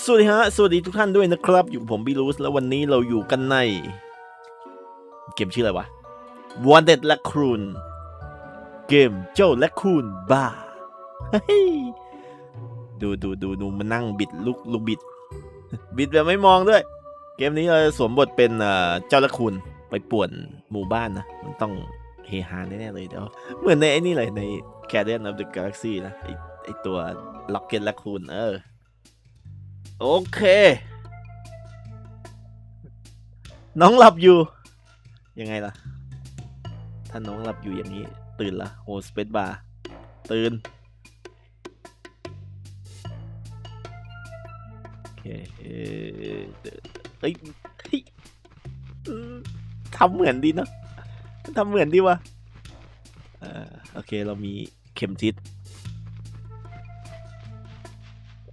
สวัสดีฮะ สวัสดีทุกท่านด้วยนะครับ อยู่ผมบิลูสแล้ววันนี้เราอยู่กันใน เกมชื่ออะไรวะ Wanted Raccoon เกมเจ้าและคูนบ้าเฮ้ยดูดูดูดูมันนั่งบิดลูกลูกบิด บิดแบบไม่มองด้วย เกมนี้เราสวมบทเป็นเอ่อเจ้าและคูนไปป่วนหมู่บ้านนะ มันต้องเฮฮาแน่ๆเลยเดี๋ยวเหมือนในไอ้นี่เลยใน Guardian of the Galaxy นะไอไอตัว Rocket Raccoon เออ โอเค น้องหลับอยู่ ยังไงล่ะ ถ้าน้องหลับอยู่อย่างนี้ ตื่นละโฮสเปซบาร์ตื่น โอเคเออเฮ้ยทำเหมือนดีเนอะทำเหมือนดีวะเอ่อโอเคเรามีเข็มทิศ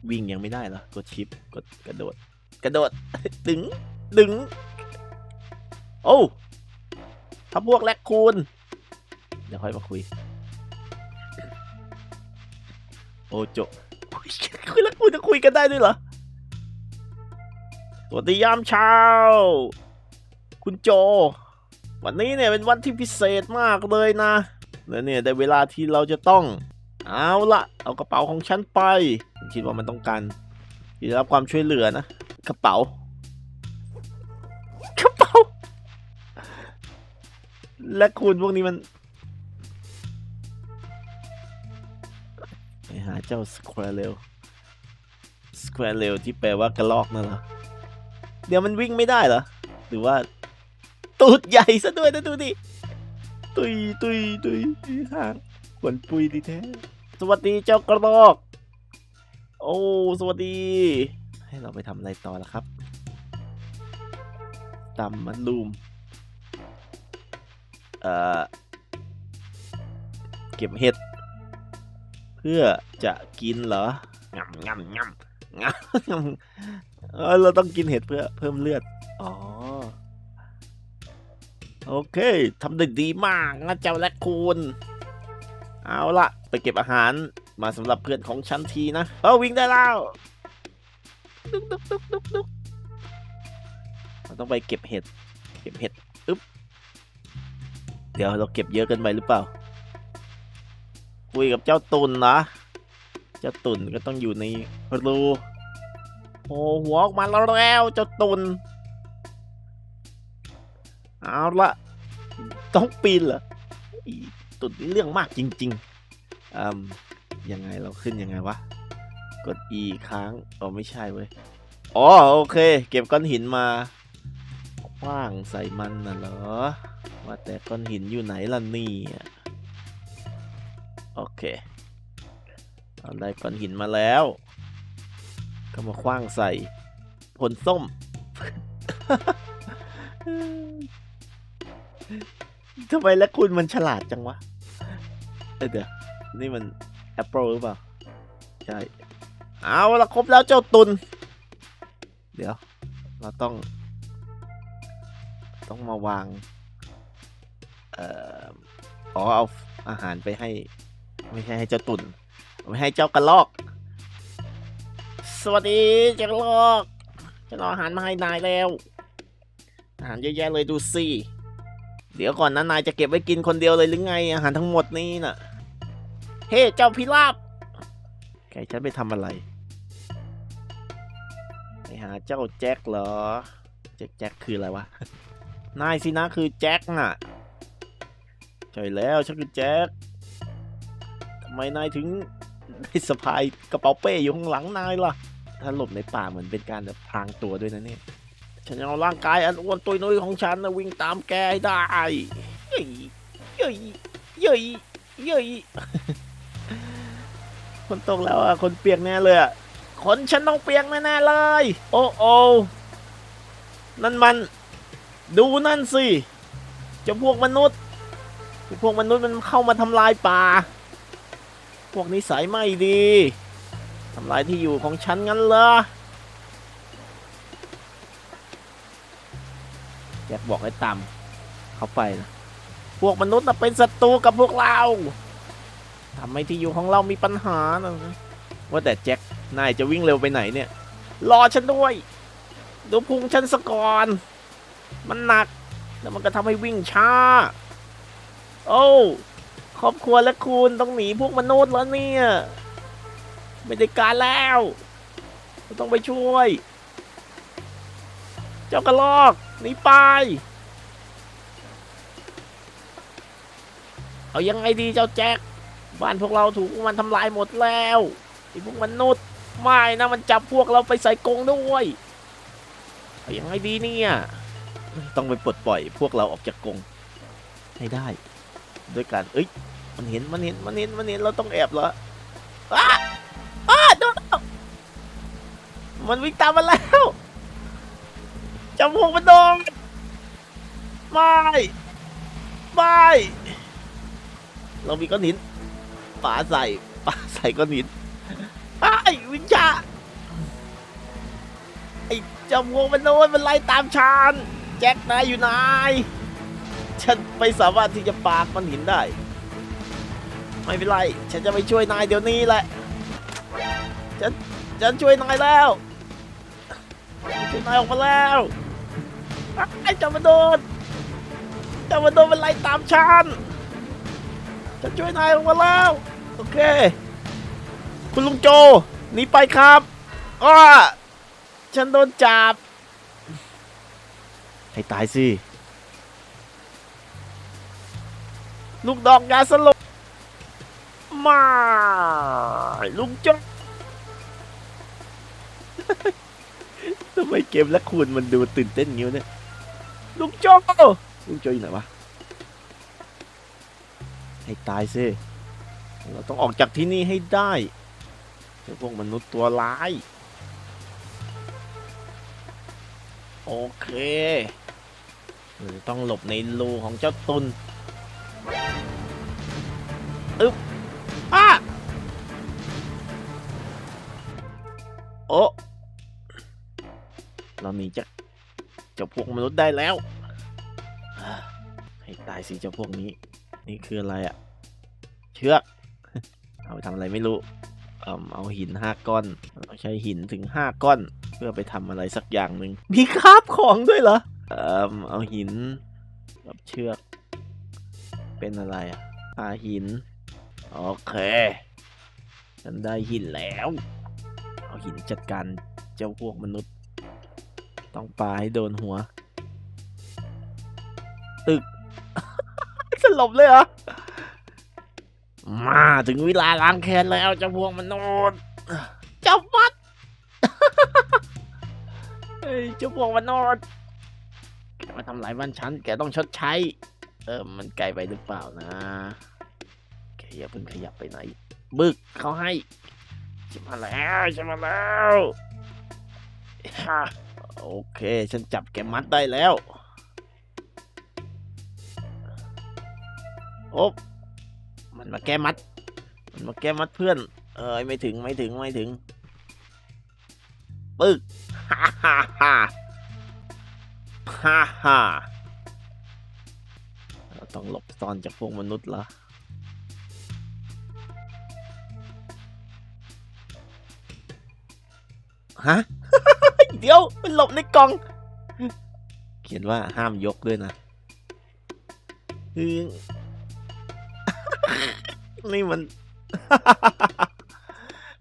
วิ่งยังไม่ได้เหรอกดชิปกดกระโดด กระโดด ดึง ดึง โอ้ถ้าพวกแลกคูณเดี๋ยวค่อยมาคุย โอโจคุยคุยแลกคูณจะคุยกันได้ด้วยเหรอสวัสดียามเช้า คุณโจ วันนี้เนี่ยเป็นวันที่พิเศษมากเลยนะ และเนี่ยได้เวลาที่เราจะต้อง เอาละเอากระเป๋าของฉันไป คิดว่ามันต้องการที่ได้รับความช่วยเหลือนะ กระเป๋ากระเป๋า และคุณพวกนี้มันไปหาเจ้าสแควร์เรลสแควร์เรลที่แปลว่ากระลอกนั่นเหรอ เดี๋ยวมันวิ่งไม่ได้เหรอ หรือว่า ตูดใหญ่ซะด้วยนะดูดิ ตุยตุยตุยห่างขวนปุยดีแท้ สวัสดีเจ้ากระรอกโอ้สวัสดี ให้เราไปทำอะไรต่อละครับตำมันลูมเอ่อเก็บเห็ด เพื่อจะกินเหรองำงำงำงำงำเออเราต้องกินเห็ดเพื่อเพิ่มเลือด อ๋อ โอเคทำได้ดีมากนะเจ้าและคุณ เอาละไปเก็บอาหาร มาสำหรับเพื่อนของฉันทีนะเออวิ่งได้แล้วดุกดุกดุกดุกดุกเราต้องไปเก็บเห็ด เก็บเห็ดอึ๊บ เดี๋ยวเราเก็บเยอะเกินไปหรือเปล่า คุยกับเจ้าตุนนะ เจ้าตุนก็ต้องอยู่ในรูโอ้หัวออกมาแล้วแล้วเจ้าตุนเอาละต้องปีนเหรอตุนนี่เรื่องมากจริงๆอืม ยังไงเราขึ้นยังไงวะ กด E ค้างอ๋อไม่ใช่เว้ย อ๋อโอเค เก็บก้อนหินมาคว้างใส่มันน่ะเหรอ ว่าแต่ก้อนหินอยู่ไหนล่ะนี่โอเคเอาได้ก้อนหินมาแล้ว ก็มาคว้างใส่ผลส้ม ทำไมแล้วคุณมันฉลาดจังวะเอ้ยเดี๋ยว นี่มัน ปเปิลหรือเปล่า ใช่ เอาละครบแล้วเจ้าตุน เดี๋ยว เราต้อง ต้องมาวาง เอ่ออ๋อเอาอาหารไปให้ ไม่ใช่ให้เจ้าตุนเอาไปให้เจ้ากระลอก สวัสดีเจ้ากระลอกฉันเออาหารมาให้นายแล้ว อาหารเยอะแยะเลยดูสิ เดี๋ยวก่อนนะนายจะเก็บไว้กินคนเดียวเลยหรือไง อาหารทั้งหมดนี้น่ะ เฮ้เจ้าพิราบแกฉันไปทำอะไร ไปหาเจ้าแจ็คเหรอ แจ็คแจ็คคืออะไรวะ นายสินะคือแจ็คน่ะ ใช่แล้วฉันคือแจ็คทำไมนายถึงได้สะพายกระเป๋าเป้อยู่ข้างหลังนายล่ะ ถ้าหลบในป่าเหมือนเป็นการแบบพรางตัวด้วยนะเนี่ย ฉันจะเอาร่างกายอันอ้วนตุยนุ้ยของฉันนะวิ่งตามแกให้ได้เย้ยเย้ยเย้ยเย้ย คนตกแล้วอะ คนเปียกแน่เลยอะ คนฉันต้องเปียกแน่ๆเลย โอ้โอ้นั่นมัน ดูนั่นสิเจ้าพวกมนุษย์ พวกมนุษย์มันเข้ามาทำลายป่า พวกนิสัยไม่ดีทำลายที่อยู่ของฉันงั้นเหรออยากบอกให้ตามเขาไปนะ พวกมนุษย์น่ะเป็นศัตรูกับพวกเรา ทำให้ที่อยู่ของเรามีปัญหานะว่าแต่แจ็คนายจะวิ่งเร็วไปไหนเนี่ย รอฉันด้วย ดูพุงฉันสะก่อน มันหนัก แล้วมันก็ทำให้วิ่งช้า โอ้ครอบครัวและคุณต้องหนีพวกมนุษย์แล้วเนี่ย ไม่ได้การแล้วเราต้องไปช่วย เจ้ากระลอกหนีไปเอายังไงดีเจ้าแจ็ค บ้านพวกเราถูกมันทำลายหมดแล้วไอ้พวกมนุษย์ไม่นะมันจับพวกเราไปใส่กรงด้วยเอายังไงดีเนี่ยต้องไปปลดปล่อยพวกเราออกจากกรงให้ได้ ด้วยการเอ้ยมันเห็นมันเห็นมันเห็นมันเห็นเราต้องแอบเหรออ้าอ้าโดนมันวิ่งตามมาแล้วจับพวกมันโดนไม่ไม่เรามีก้อนหิน ปาใส่ปาใส่ก้อนหินไอ้วิญญาไอ้เจ้าพวมันโดนมันไล่ตามฉันแจ็คนายอยู่ไหนฉันไม่สามารถที่จะปากมันหินได้ ไม่เป็นไร ฉันจะไปช่วยนายเดี๋ยวนี้แหละฉันฉันช่วยนายแล้วช่วยนายออกมาแล้วไอ้เจ้ามาโดนเจ้ามาโดนมันไล่ตามฉันฉันช่วยนายออกมาแล้ว โอเค คุณลุงโจหนีไปครับอ้าฉันโดนจับ ให้ตายสิ ลูกดอกยาสลบมาลุงโจทำไมเกมและคุณมันดูตื่นเต้นงี้วเนี่ย ลุงโจลุงโจอยู่ไหนวะ ให้ตายสิ เราต้องออกจากที่นี่ให้ได้เจ้าพวกมนุษย์ตัวร้าย โอเคเราจะต้องหลบในรูของเจ้าตุนอึ๊บอ้าโอ้เราหนีจากเจ้าพวกมนุษย์ได้แล้ว ให้ตายสิเจ้าพวกนี้ นี่คืออะไรอะ่ะเชือก เอาไปทำอะไรไม่รู้เอ่มเอาหินห้าก้อนเราใช้หินถึงห้าก้อน เพื่อไปทำอะไรสักอย่างหนึ่งมีคราบของด้วยเหรอเอ่มเอาหินกับเชือก เป็นอะไรอะอาหิน โอเคฉันได้หินแล้ว เอาหินจัดการเจ้าพวกมนุษย์ ต้องปาให้โดนหัว ตึกสลบเลยเหรอ มาถึงเวลาล้างแค้นแล้วเจ้าพวกมนุษย์เจ้ามัดเฮ้ยเจ้าพวกมนุษย์แกมาทำลายบ้านฉันแกต้องชดใช้ เออมันไกลไปหรือเปล่านะแกอย่าเพิ่งขยับไปไหน บึกเขาให้ฉันมาแล้วฉันมาแล้วโอเค ฉันจับแกมัดได้แล้วโอ๊บ มันมาแก้มัด มันมาแก้มัดเพื่อน เอ้ยไม่ถึงไม่ถึงไม่ถึง ปึ๊ก ฮ่าฮ่าฮ่าฮ่าฮ่าเราต้องหลบซ่อนจากพวกมนุษย์เหรอฮะ เดี๋ยว มันหลบในกล่อง เขียนว่าห้ามยกด้วยนะคือ นี่มัน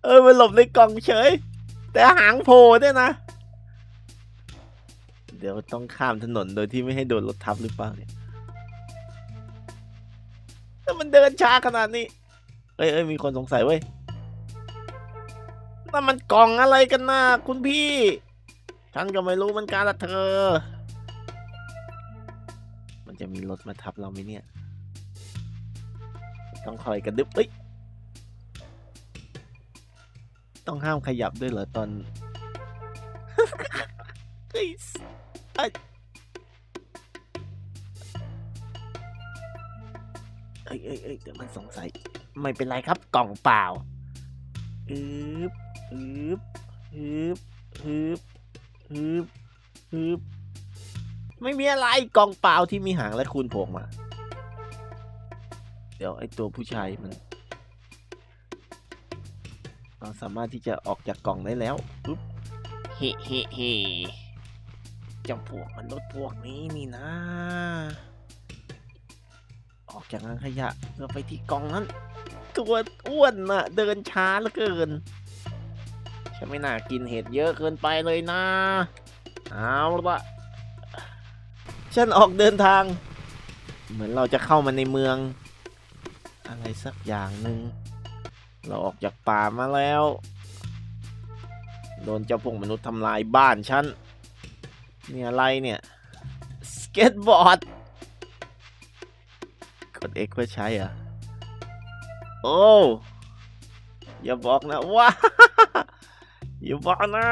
เออมันหลบในกล่องเฉย แต่หางโผล่ด้วยนะ เดี๋ยวต้องข้ามถนนโดยที่ไม่ให้โดนรถทับหรือเปล่าเนี่ยแต่มันเดินช้าขนาดนี้ เอ้ยเอ้ยมีคนสงสัยเว้ยนั่นมันกล่องอะไรกันนะคุณพี่ ฉันก็ไม่รู้มือนกันละเธอ มันจะมีรถมาทับเราไหมเนี่ย ต้องคอยกระดึบเอ้ย ต้องห้ามขยับด้วยเหรอตอนเฮ้ยเอ้ยเอ้ยเอ้ยเอ้ยเดี๋ยวมันสงสัย ไม่เป็นไรครับกล่องเปล่าอึบอึบฮึบฮึบฮึบฮึบไม่มีอะไรกล่องเปล่าที่มีหางและคูณโผล่มา เดี๋ยวไอตัวผู้ชายมัน เราสามารถที่จะออกจากกล่องได้แล้วปุ๊บเฮ้เฮ้เฮ้เจ้าพวกมันุษย์พวกนี้นี่นะ ออกจากงานขยะเพื่อไปที่กล่องนั้น ตัวอ้วนน่ะ เดินช้าเหลือเกินฉันไม่น่ากินเห็ดเยอะเกินไปเลยนะ เอาละฉันออกเดินทาง เหมือนเราจะเข้ามาในเมือง สักอย่างหนึ่งเราออกจากป่ามาแล้ว โดนเจ้าพวกมนุษย์ทำลายบ้านฉันเนี่ยอะไรเนี่ยสเก็ตบอร์ดกด X เพื่อใช้เหรอะโอ้อย่าบอกนะว่าอย่าบอกนะ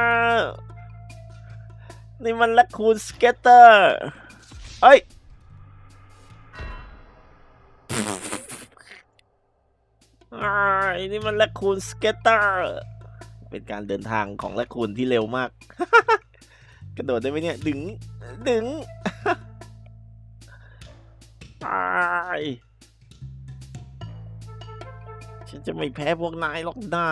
นี่มันลคคูนสเก็ตเตอร์เอ้ย นี่มันแลคคูนสเกตเตอร์ เป็นการเดินทางของแลคคูนที่เร็วมาก กระโดดได้ไหมเนี่ย ดึง ดึงตายฉันจะไม่แพ้พวกนายหรอกหน้า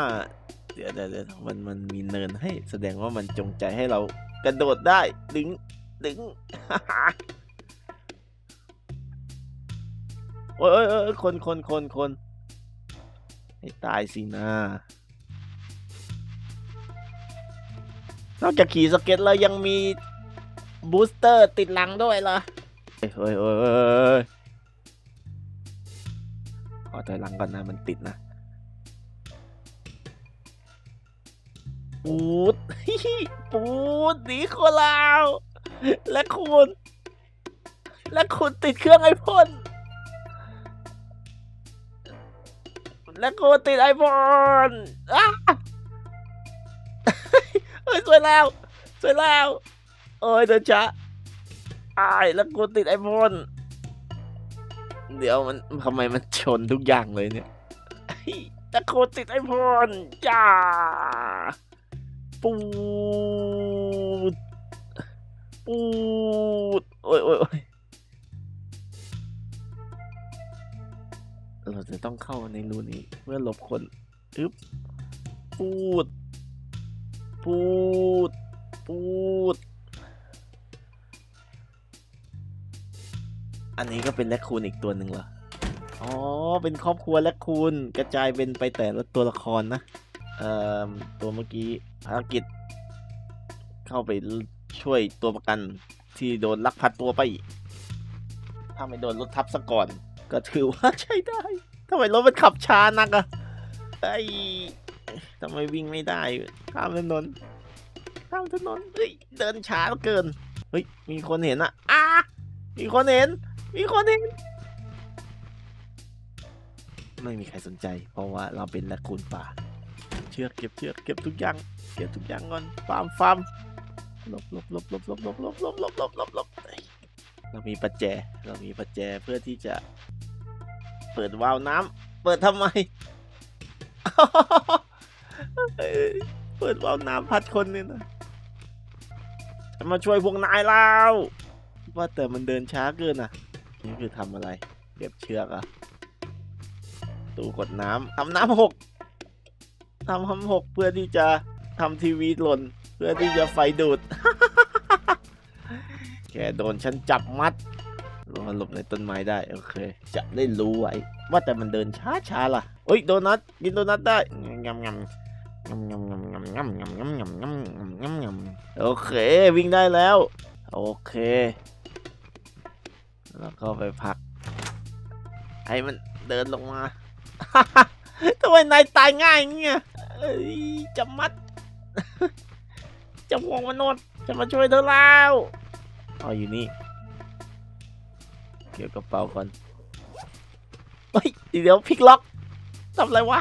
เดี๋ยวเดี๋ยวเดี๋ยวมันมันมีเนินให้ แสดงว่ามันจงใจให้เรากระโดดได้ ดึง ดึงโอ้ยโอ้ยโอ้ยคนคนคนคน ให้ตายสินะนอกจากขี่สเก็ตแล้วยังมีบูสเตอร์ติดหลังด้วยเหรอเฮ้ยเฮ้ยเฮ้ยเฮ้ยขอถอยหลังก่อนนะมันติดนะปูดปูดหนีคนลาว และคุณ และคุณติดเครื่องไอพ่น และคุณติดไอพ่นอ้าเฮ้ยสวยแล้ว สวยแล้วโอ้ยเดินช้าอายแล้วกูติดไอโฟนเดี๋ยวมันทำไมมันชนทุกอย่างเลยเนี่ยไอ้แต่กูติดไอโฟนจ้าปูดปูดโอ้ยโอ้ย เราจะต้องเข้าในรูนี้เพื่อหลบคนอึ๊บปูดปูดปูด อันนี้ก็เป็นแรคคูนอีกตัวหนึ่งเหรอ อ๋อ เป็นครอบครัวแรคคูนกระจายเป็นไปแต่ละตัวละครนะ เอ่อ ตัวเมื่อกี้ภารกิจ เข้าไปช่วยตัวประกันที่โดนลักพาตัวไป ถ้าไม่โดนรถทับซะก่อน ก็ถือว่าใช้ได้ทำไมรถมันขับช้านักอะไอ้ทำไมวิ่งไม่ได้ข้ามถนนข้ามถนนเฮ้ยเดินช้าเกินเฮ้ยมีคนเห็นอะอ้ามีคนเห็น มีคนเห็น ไม่มีใครสนใจ เพราะว่าเราเป็นแรคคูนป่า เชือกเก็บเชือกเก็บทุกอย่าง เก็บทุกอย่างก่อนฟาร์มฟาร์มหลบหลบหลบหลบหลบหลบหลบหลบหลบหลบหลบลบเฮ้ยเรามีปัจแจ เรามีปัจแจเพื่อที่จะ เปิดวาล์วน้ำเปิดทำไม เปิดวาล์วน้ำพัดคนนี่นะจะมาช่วยพวกนายแล้วว่าแต่มันเดินช้าเกินอะ นี่คือทำอะไร เก็บเชือกอะตู้กดน้ำทำน้ำหกทำน้ำหกเพื่อที่จะทำทีวีหล่น เพื่อที่จะไฟดูด แกโดนฉันจับมัด มาหลบในต้นไม้ได้ โอเค จะได้รู้ไว้ ว่าแต่มันเดินช้าช้าๆล่ะเอ้ยโดนัทกินโดนัทได้งำงำงำงำงำงำงำงำงำงำงำงำงำโอเค วิ่งได้แล้ว โอเค แล้วก็ไปพักให้มันเดินลงมาทำไมนายตายง่ายเงี้ยจะมัดจะห่วงมนุษย์จะมาช่วยเธอแล้วอ๋ออยู่นี่ เกี่ยวกระเป๋าก่อนเฮ้ยเดี๋ยวพลิกล็อกทำอะไรวะ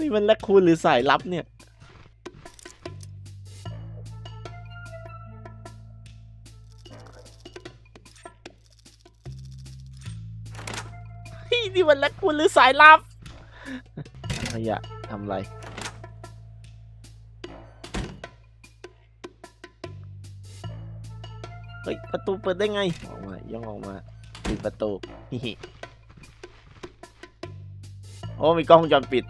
นี่มันแลคคูนหรือสายลับเนี่ย นี่มันแลคคูนหรือสายลับขยะทำไร ฮ้ยประตูเปิดได้ไงออกมาย่องออกมาปิดประตูโอ้มีกล้องวงจรปิด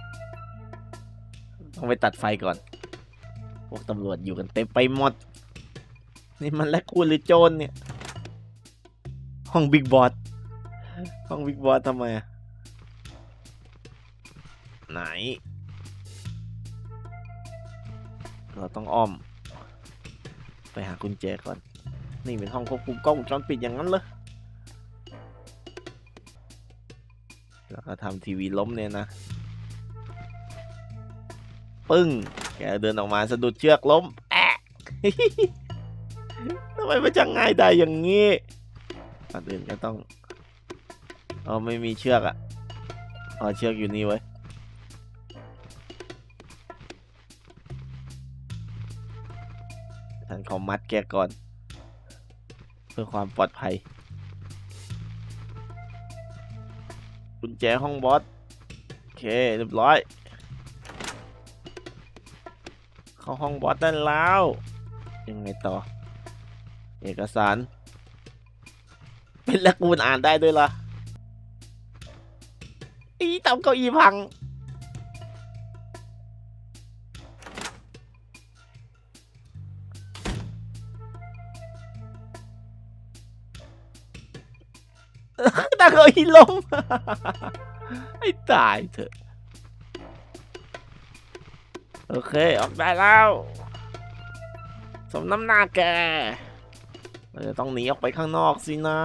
ต้องไปตัดไฟก่อน พวกตำรวจอยู่กันเต็มไปหมด นี่มันแลกคูนหรือโจรเนี่ย ห้องบิ๊กบอสห้องบิ๊กบอสทำไมอะไหน เราต้องอ้อม ไปหากุญแจก่อน นี่เป็นห้องควบคุมกล้องวงจรปิดอย่างนั้นเลยแล้วก็ทำทีวีล้มเนี่ยนะ ปึ้ง แกเดินออกมาสะดุดเชือกล้มแอะทำไมมันจะง่ายได้อย่างนี้ก่อนอื่นก็ต้องเอาไม่มีเชือกอะ่ะเอาเชือกอยู่นี่ไว้ยท่านขามัดแกก่อน พื่อความปลอดภัยกุญแจห้องบอส โอเค เรียบร้อย เข้าห้องบอสได้แล้ว ยังไงต่อ เอกสาร เป็นละกูลอ่านได้ด้วยล่ะอีทำเก้าอี้พัง ตั้งเก้าอี้ล้มให้ตายเถอะ โอเค ออกได้แล้ว สมน้ำหน้าแกเราจะต้องหนีออกไปข้างนอกสินะ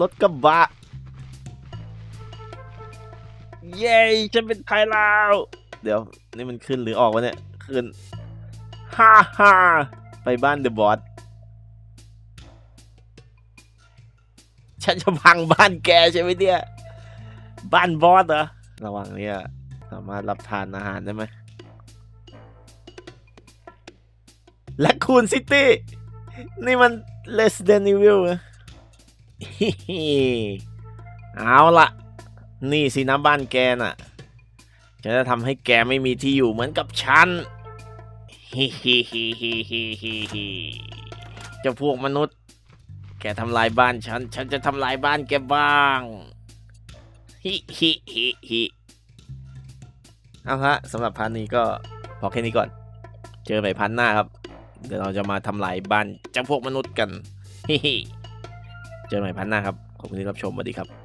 รถกระบะ เย้ฉันเป็นไทยแล้ว เดี๋ยว นี่มันขึ้นหรือออกวะเนี่ย ขึ้น ฮ่าฮ่า ไปบ้านเดอะบอสฉันจะพังบ้านแกใช่ไหมเนี่ย บ้านบอสเหรอ ระหว่างเนี้ยสามารถรับทานอาหารได้ไหมและคูนซิตี้ นี่มัน Resident Evil เอาละนี่สินะบ้านแกน่ะ ฉันจะทำให้แกไม่มีที่อยู่เหมือนกับฉัน ฮิฮิฮิฮิฮิฮิฮิจะพวกมนุษย์ แกทำลายบ้านฉัน ฉันจะทำลายบ้านแกบ้างฮิฮิฮิฮิเอาฮะสำหรับพันนี้ก็พอแค่นี้ก่อน เจอใหม่พันหน้าครับ เดี๋ยวเราจะมาทำลายบ้านเจ้าพวกมนุษย์กันฮิฮิเจอใหม่พันหน้าครับ ขอบคุณที่รับชมสวัสดีครับ